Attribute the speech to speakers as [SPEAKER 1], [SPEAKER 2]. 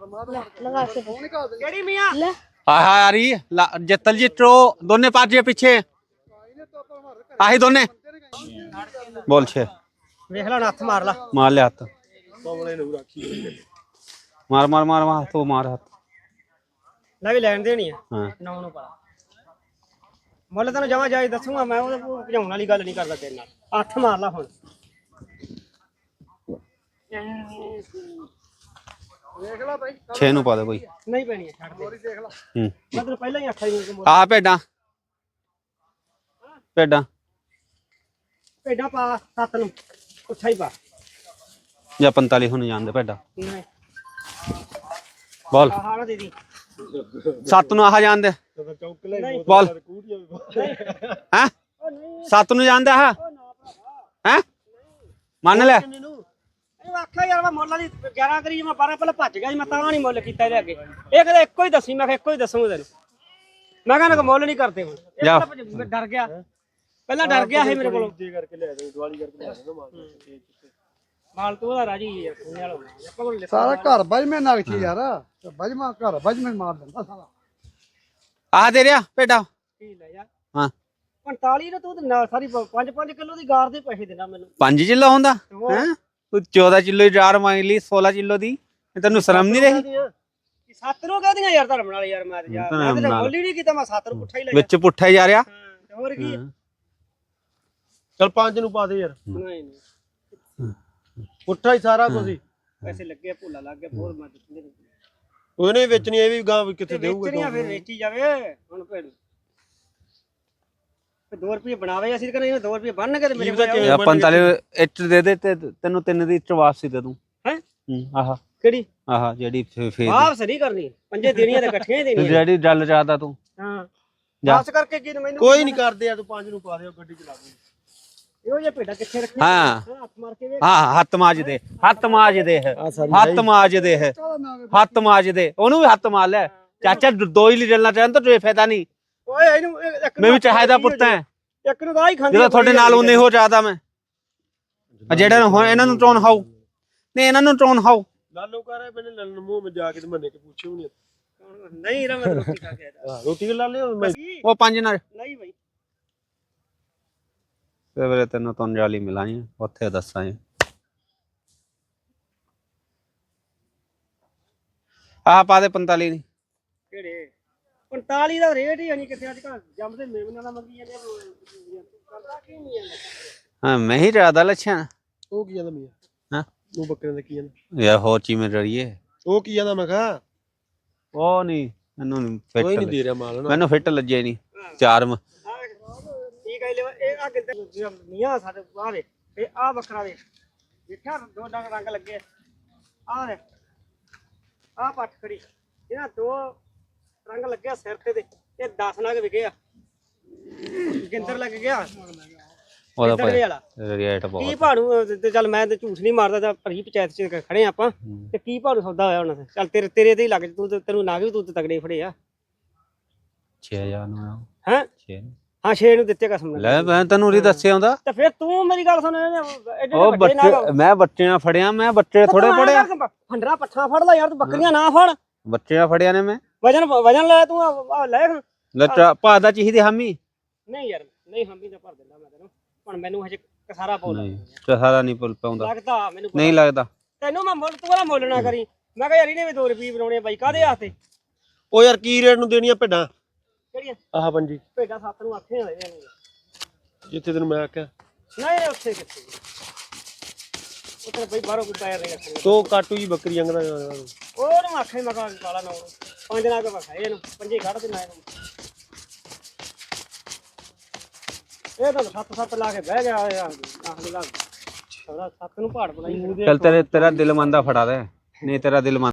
[SPEAKER 1] लगा के दे।
[SPEAKER 2] ਕਿਹੜੀ ਮੀਆਂ
[SPEAKER 1] ले
[SPEAKER 3] हाँ हाँ आ रही है ला- जत्तल जी ट्रो दोने पार्टी है पीछे आही दोने बोल छे
[SPEAKER 2] ਵੇਖ ਲੈ ਹੱਥ ਮਾਰ ਲਾ
[SPEAKER 3] मार ले हाथ
[SPEAKER 4] ਕਮਲੇ ਨੂੰ ਰੱਖੀ
[SPEAKER 3] मार मार मार मार तो मार हाथ
[SPEAKER 2] ਲੈ ਵੀ ਲੈਣ ਦੇਣੀ ਆ
[SPEAKER 3] हाँ
[SPEAKER 2] ਨੌ ਨੂੰ ਪਾ ਮੁੱਲ ਤੈਨੂੰ ਜਮਾ ਜਾਈ ਦੱਸੂਗਾ ਮੈਂ ਉਹਦੇ ਕੋਲ ਭਜਾਉਣ ਵਾਲੀ ਗੱਲ ਨਹੀਂ ਕਰਦਾ ਤੇਰੇ ਨਾਲ ਹੱਥ ਮਾਰ ਲਾ ਹੁਣ
[SPEAKER 3] ਦੇਖ ਲੈ ਨੂੰ ਪਾ ਦੇ ਕੋਈ।
[SPEAKER 2] ਨਹੀਂ ਪੈਣੀ ਛੱਡ ਦੇ।
[SPEAKER 3] ਦੇਖ
[SPEAKER 2] ਲੈ। ਹੂੰ। ਮੈਂ ਪਹਿਲਾਂ ਹੀ ਆਖਿਆ ਸੀ
[SPEAKER 3] ਮੋਰੀ ਆ ਭੇਡਾਂ।
[SPEAKER 2] ਭੇਡਾਂ। ਪਾ ਸੱਤ ਨੂੰ। ਉੱਠਾ ਹੀ ਪਾ।
[SPEAKER 3] ਜਾਂ 45 ਹੁਣ ਜਾਣਦੇ ਭੇਡਾਂ।
[SPEAKER 2] ਨਹੀਂ।
[SPEAKER 3] ਬੋਲ।
[SPEAKER 2] ਆਹ ਹਾਲਾ ਦੇ ਦੀ।
[SPEAKER 3] 7
[SPEAKER 4] ਨੂੰ ਆਹ ਜਾਣਦੇ
[SPEAKER 2] ਨਹੀਂ।
[SPEAKER 4] ਬੋਲ।
[SPEAKER 3] ਹੈ?
[SPEAKER 2] ਉਹ ਨੂੰ
[SPEAKER 3] ਜਾਣਦਾ ਆਹ। ਉਹ
[SPEAKER 2] ਮੰਨ ਲੈ। ਤੂੰ ਆਖਿਆ ਯਾਰ ਮੈਂ ਮੁੱਲ ਦੀ 11 ਕਰੀ ਮੈਂ 12 ਪਹਿਲਾਂ ਭੱਜ ਗਿਆ ਸੀ ਮੈਂ ਤਾਂ ਨਹੀਂ ਮੁੱਲ ਕੀਤਾ ਇਹਦੇ ਅੱਗੇ। ਇਹ ਕਹਿੰਦਾ ਇੱਕੋ ਹੀ ਦੱਸੀ ਮੈਂ ਕਿਹਾ ਇੱਕੋ ਹੀ ਦੱਸੂ ਤੈਨੂੰ। ਮੈਂ ਕਹਿੰਦਾ ਕਿ ਮੁੱਲ ਨਹੀਂ ਕਰਦੇ ਹੁਣ। ਇਹ
[SPEAKER 3] ਜਾ।
[SPEAKER 2] ਡਰ ਗਿਆ। ਪਹਿਲਾਂ ਡਰ ਗਿਆ ਸੀ ਮੇਰੇ ਕੋਲੋਂ।
[SPEAKER 4] ਜੇ ਕਰਕੇ ਲੈ ਦੇ ਦਿਵਾਲੀ ਕਰਕੇ ਲੈ ਦੇ ਮਾਲ।
[SPEAKER 2] ਤੂੰ ਉਹਦਾ ਰਾਜੀ ਹੀ ਆ ਸੁਣਿਆ ਲੋ
[SPEAKER 5] ਸਾਰਾ ਘਰ ਬਜਮੇ ਨਾਲ ਸੀ ਯਾਰ। ਬਜਮਾ ਘਰ ਬਜਮੇ ਮਾਰ ਦਿੰਦਾ ਸਾਰਾ।
[SPEAKER 3] ਆ ਦੇ ਰਿਆ ਭੇਡਾ।
[SPEAKER 2] ਕੀ ਲੈ ਯਾਰ
[SPEAKER 3] ਹਾਂ।
[SPEAKER 2] 45 ਨੂੰ ਤੂੰ ਤੇ ਨਾਲ ਸਾਰੀ 5-5 ਕਿਲੋ ਦੀ ਗਾਰ ਦੇ ਪੈਸੇ ਦੇਣਾ ਮੈਨੂੰ। 5 ਜਿੱਲਾ ਹੁੰਦਾ ਹੈਂ? ਤੂੰ 14 ਕਿਲੋ ਦੀ ਡਾਰ ਮੰਗ ਲਈ 16 ਕਿਲੋ ਦੀ ਤੈਨੂੰ ਸ਼ਰਮ ਨਹੀਂ ਰਹੀ?
[SPEAKER 3] ਵਿੱਚ ਪੁੱਠਾ ਹੀ ਜਾ ਰਿਹਾ?
[SPEAKER 2] ਹੋਰ
[SPEAKER 4] ਪੰਜ ਨੂੰ ਪਾ ਦੇ ਯਾਰ। ਪੁੱਠਾ ਹੀ ਸਾਰਾ ਕੁਝ ਹੀ।
[SPEAKER 2] ਲੱਗੇ ਭੁੱਲਾ ਲੱਗ ਗਿਆ ਬਹੁਤ ਮਦਦ
[SPEAKER 4] ਉਹਨੇ ਵੇਚਣੀ ਇਹ ਵੀ ਗਾਂ ਕਿੱਥੇ ਦੇਊਗਾ
[SPEAKER 2] ਵੇਚੀ ਜਾਵੇ ਹੁਣ ਭੇੜ 2 ਰੁਪਏ ਬਣਾਵੇ ਅਸੀਂ ਕਹਿੰਦੇ 2 ਰੁਪਏ ਬਣਨਗੇ ਤੇ ਮੇਰੇ
[SPEAKER 4] ਕੀ ਪਤਾ
[SPEAKER 2] ਕੋਲ
[SPEAKER 4] ਕਿਵੇਂ
[SPEAKER 3] ਇਹ 45 ਇੱਟ ਦੇ ਦੇ ਤੇ ਤੈਨੂੰ ਤਿੰਨ ਦੀ ਇੱਟ ਵਾਪਸੀ ਦੇ ਦੂੰ।
[SPEAKER 2] ਹੈ?
[SPEAKER 3] ਹੂੰ ਆਹ।
[SPEAKER 2] ਕਿਹੜੀ?
[SPEAKER 3] ਆਹ ਜਿਹੜੀ ਫੇ- ਫੇਰ
[SPEAKER 2] ਵਾਪਸ ਨਹੀਂ ਕਰਨੀ। ਪੰਜੇ ਦੇਣੀਆਂ ਤੇ ਇਕੱਠੀਆਂ ਹੀ
[SPEAKER 3] ਦੀ
[SPEAKER 2] ਦੇਣੀਆਂ।
[SPEAKER 3] ਜਿਹੜੀ ਡੱਲ ਚਾਹਦਾ ਤੂੰ।
[SPEAKER 2] ਹਾਂ।
[SPEAKER 3] ਜਾ।
[SPEAKER 2] ਵਾਪਸ ਕਰਕੇ ਕੀ ਮੈਨੂੰ
[SPEAKER 4] ਕੋਈ ਨਹੀਂ ਕਰਦੇ ਆ ਤੂੰ ਪੰਜ ਨੂੰ ਪਾ ਦੇ ਉਹ ਗੱਡੀ ਚਲਾ ਦੇ
[SPEAKER 2] ਇਹੋ ਜਿਹਾ ਭੇਡਾਂ ਕਿੱਥੇ ਰੱਖੀਆਂ?
[SPEAKER 3] ਹਾਂ।
[SPEAKER 2] ਹੱਥ ਮਾਰ ਕੇ ਵੇਖ।
[SPEAKER 3] ਹਾਂ ਹੱਥ ਮਾਜ ਦੇ ਹੱਥ ਮਾਜ ਦੇ। ਹੱਥ ਮਾਜ ਦੇ। ਹੱਥ ਮਾਜ ਦੇ। ਉਹਨੂੰ ਵੀ ਹੱਥ ਮਾਰ ਲੈ। ਚਾਚਾ ਦ- ਦੋ ਹੀ ਲੀਟਰ ਨਾ ਚਾਹਨ ਤਾਂ ਕੋਈ ਫਾਇਦਾ ਨਹੀਂ।
[SPEAKER 2] ਓਏ ਇਹਨੂੰ ਇਹ- ਇੱਕ ਨੂੰ
[SPEAKER 3] ਮੈਂ ਵੀ
[SPEAKER 2] ਹੱਥ
[SPEAKER 3] ਚਾਹੇ ਦਾ ਪੁੱਤ। ਹੈ
[SPEAKER 2] ਇੱਕ ਨੂੰ ਤਾਂ ਹੀ ਖਾਂਦੀ
[SPEAKER 3] ਜਦੋਂ ਤੁਹਾਡੇ ਨਾਲ ਉਹਨੇ ਹੋ ਚਾਹਦਾ ਮੈਂ। ਆ ਜਿਹੜਾ ਹੁਣ ਇਹਨਾਂ ਨੂੰ ਟੋਨ ਹਾਉ ਨਹੀਂ ਇਹਨਾਂ ਨੂੰ ਟੋਨ ਹਾਉ
[SPEAKER 4] ਲਾਲੋ ਕਰ ਰਹੇ ਮੈਨੇ ਲਲਨ ਮੂੰਹ ਮੈਂ ਜਾ ਕੇ ਤੇ ਮੰਨੇ ਕੇ ਪੁੱਛੇ ਵੀ ਨਹੀਂ
[SPEAKER 2] ਨਹੀਂ ਰਾ ਮੈਂ ਰੋਟੀ ਖਾ ਕੇ ਆਇਆ
[SPEAKER 4] ਰੋਟੀ ਲਾ ਲਿਓ ਮੈਂ
[SPEAKER 3] ਉਹ ਪੰਜ ਨਾਲ।
[SPEAKER 2] ਨਹੀਂ ਭਾਈ
[SPEAKER 3] ਸਵੇਰੇ ਤੈਨੂੰ ਤੋਂ ਜਾਲੀ ਮਿਲਾਂਗੇ ਉੱਥੇ ਦੱਸਾਂਗੇ। ਆਹ ਪਾ ਦੇ 45 ਦੀ।
[SPEAKER 2] ਕਿਹੜੇ? 45 ਦਾ ਰੇਟ ਹੀ ਨਹੀਂ ਕਿਤੇ ਅੱਜ ਕੱਲ ਜੰਮਦੇ ਮੇਵਨਾਂ ਦਾ ਮੰਗੀ ਜਾਂਦੇ ਆ। ਕਰਦਾ ਕੀ ਨਹੀਂ ਜਾਂਦਾ
[SPEAKER 3] ਹਾਂ ਮੈਂ ਹੀ ਜ਼ਿਆਦਾ ਲੱਛਣ।
[SPEAKER 4] ਉਹ ਕੀ ਜਾਂਦਾ ਮੀਆਂ?
[SPEAKER 3] ਹਾਂ।
[SPEAKER 4] ਉਹ ਬੱਕਰੇ ਦਾ ਕੀ ਜਾਂਦਾ?
[SPEAKER 3] ਯਾ ਹੋਰ ਚੀ ਮੇ ਰੜੀਏ
[SPEAKER 4] ਉਹ ਕੀ ਜਾਂਦਾ ਮੈਂ ਕਿਹਾ?
[SPEAKER 3] ਉਹ ਨਹੀਂ ਮੈਨੂੰ ਨੀ
[SPEAKER 4] ਕੋਈ
[SPEAKER 3] ਫਿੱਟ
[SPEAKER 4] ਨਹੀਂ ਦੇ ਰਿਹਾ ਮਾਲ ਨਾ।
[SPEAKER 3] ਮੈਨੂੰ ਫਿੱਟ ਲੱਜੇ ਨਹੀਂ। ਚਾਰ ਮ-
[SPEAKER 2] ਆਹ ਠੀਕ ਹੈ ਲੈ ਇਹ ਆ ਕਿਤੇ ਮੀਆਂ ਸਾਡੇ ਬਾਹਰ ਦੇ ਇਹ ਆ ਬੱਕਰਾ ਦੇ ਦੇਖਿਆ ਦੋ ਡੰਗ ਰੰਗ ਲੱਗੇ ਆ। ਦੇ ਆ ਪੱਠ ਖੜੀ। ਇਹਨਾਂ ਦੋ ਰੰਗ ਲੱਗਿਆ ਸਿਰ ਤੇ ਦੇ ਇਹ 10 ਨਗ ਵਿਕੇ ਆ। ਗਿੰਦਰ ਲੱਗ ਗਿਆ।
[SPEAKER 3] ਉਹਦਾ
[SPEAKER 2] ਗਿੰਦਰ ਦੇ ਵਾਲਾ।
[SPEAKER 3] ਰੇਟ
[SPEAKER 2] ਕੀ
[SPEAKER 3] ਬਹੁਤ
[SPEAKER 2] ਭਾੜੂ ਤੇ ਚੱਲ ਮੈਂ ਤੇ ਝੂਠ ਨਹੀਂ ਮਾਰਦਾ ਤਾਂ ਭਰੀ ਪੰਚਾਇਤ ਚ ਖੜੇ ਆਪਾਂ। ਤੇ ਕੀ ਭਾੜੂ ਸੌਦਾ ਹੋਇਆ ਉਹਨਾਂ ਦਾ? ਚੱਲ ਤੇਰੇ ਤੇਰੇ ਤੇ ਹੀ ਲੱਗ ਤੂੰ ਤੇ ਤੈਨੂੰ ਨਾ ਵੀ ਤੂੰ ਤੇ ਤਗੜੇ ਫੜੇ ਆ।
[SPEAKER 3] 6000 ਨੂੰ
[SPEAKER 2] ਹੈ?
[SPEAKER 3] 6
[SPEAKER 2] ਹਾਂ ਛੇ ਨੂੰ ਦਿੱਤੇ ਕਸਮ ਨਾਲ।
[SPEAKER 3] ਲੈ ਮੈਂ ਤੈਨੂੰ ਨਹੀਂ ਦੱਸਿਆ ਹੁੰਦਾ।
[SPEAKER 2] ਤੇ ਫਿਰ ਤੂੰ ਮੇਰੀ ਗੱਲ ਸੁਣ ਐਡੇ
[SPEAKER 3] ਉਹ ਬੱਚੇ ਮੈਂ ਬੱਚਿਆਂ ਫੜਿਆ ਮੈਂ ਬੱਚੇ ਥੋੜੇ ਫੜਿਆ।
[SPEAKER 2] ਫੰਡਰਾ ਪੱਠਾ ਫੜ ਲੈ ਯਾਰ ਤੂੰ ਬੱਕਰੀਆਂ ਨਾ ਫੜ।
[SPEAKER 3] ਬੱਚਿਆਂ ਫੜਿਆ ਨੇ ਮੈਂ।
[SPEAKER 2] ਵਜਨ ਵਜਨ ਲੈ ਤੂੰ ਲੈ
[SPEAKER 3] ਲੱਟਾ ਭਾਦਾ ਚਾਹੀਦੀ ਹਾਮੀ।
[SPEAKER 2] ਨਹੀਂ ਯਾਰ ਨਹੀਂ ਹੰਬੀ ਤਾਂ ਭਰ ਦਿੰਦਾ ਮੈਂ ਤੈਨੂੰ। ਹੁਣ ਮੈਨੂੰ ਹਜੇ ਕਸਾਰਾ ਬੋਲ
[SPEAKER 3] ਨਹੀਂ ਸਹਾਰਾ ਨਹੀਂ ਪੁੱਲ ਪਾਉਂਦਾ।
[SPEAKER 2] ਲੱਗਦਾ ਮੈਨੂੰ ਪਤਾ।
[SPEAKER 3] ਨਹੀਂ ਲੱਗਦਾ।
[SPEAKER 2] ਤੈਨੂੰ ਮੈਂ ਮੁੱਲ ਤੂੰ ਵਾਲਾ ਮੁੱਲ ਨਾ ਕਰੀ। ਮੈਂ ਕਿਹਾ ਯਾਰ ਇਹਨੇ ਵੀ 2 ਰੁਪਏ ਬਣਾਉਣੇ ਆ ਬਾਈ ਕਾਦੇ ਵਾਸਤੇ?
[SPEAKER 4] ਉਹ ਯਾਰ ਕੀ ਰੇਟ ਨੂੰ ਦੇਣੀਆਂ ਭੇਡਾਂ?
[SPEAKER 2] ਕਿਹੜੀਆਂ?
[SPEAKER 4] ਆਹ ਪੰਜੀ।
[SPEAKER 2] ਭੇਡਾਂ ਸੱਤ ਨੂੰ ਆਖੇ ਹੋਏ ਨੇ।
[SPEAKER 4] ਜਿੱਥੇ ਤੈਨੂੰ ਮੈਂ ਆਖਿਆ।
[SPEAKER 2] ਨਹੀਂ ਉੱਥੇ ਕਿੱਥੇ? ਉੱਥੇ ਬਈ ਬਾਹਰੋਂ ਕੋਈ ਪੈਰ ਨਹੀਂ ਰੱਖਣੇ।
[SPEAKER 4] ਤੋ ਕਾਟੂ ਜੀ ਬੱਕਰੀ ਅੰਗਦਾ
[SPEAKER 2] ਉਹਨੂੰ ਆਖੇ ਮੈਂ ਕਹਾਂ ਕਾਲਾ ਨਾ। ਪੰਜ ਨਾ ਵਖਾਏ ਇਹਨੂੰ ਪੰਜੇ ਖੜ ਦੇ ਨਾ ਇਹ ਤਾਂ ਸੱਤ ਸੱਤ ਲਾ ਕੇ ਬਹਿ ਗਿਆ ਇਹ ਆਖਦੀ ਸੱਤ ਨੂੰ ਪਹਾੜ ਬਣਾਈ।
[SPEAKER 3] ਚੱਲ ਤੇਰੇ ਤੇਰਾ ਦਿਲ ਮੰਨਦਾ ਫੜਾ ਦੇ, ਨਹੀਂ ਤੇਰਾ ਦਿਲ ਮੰਦਾ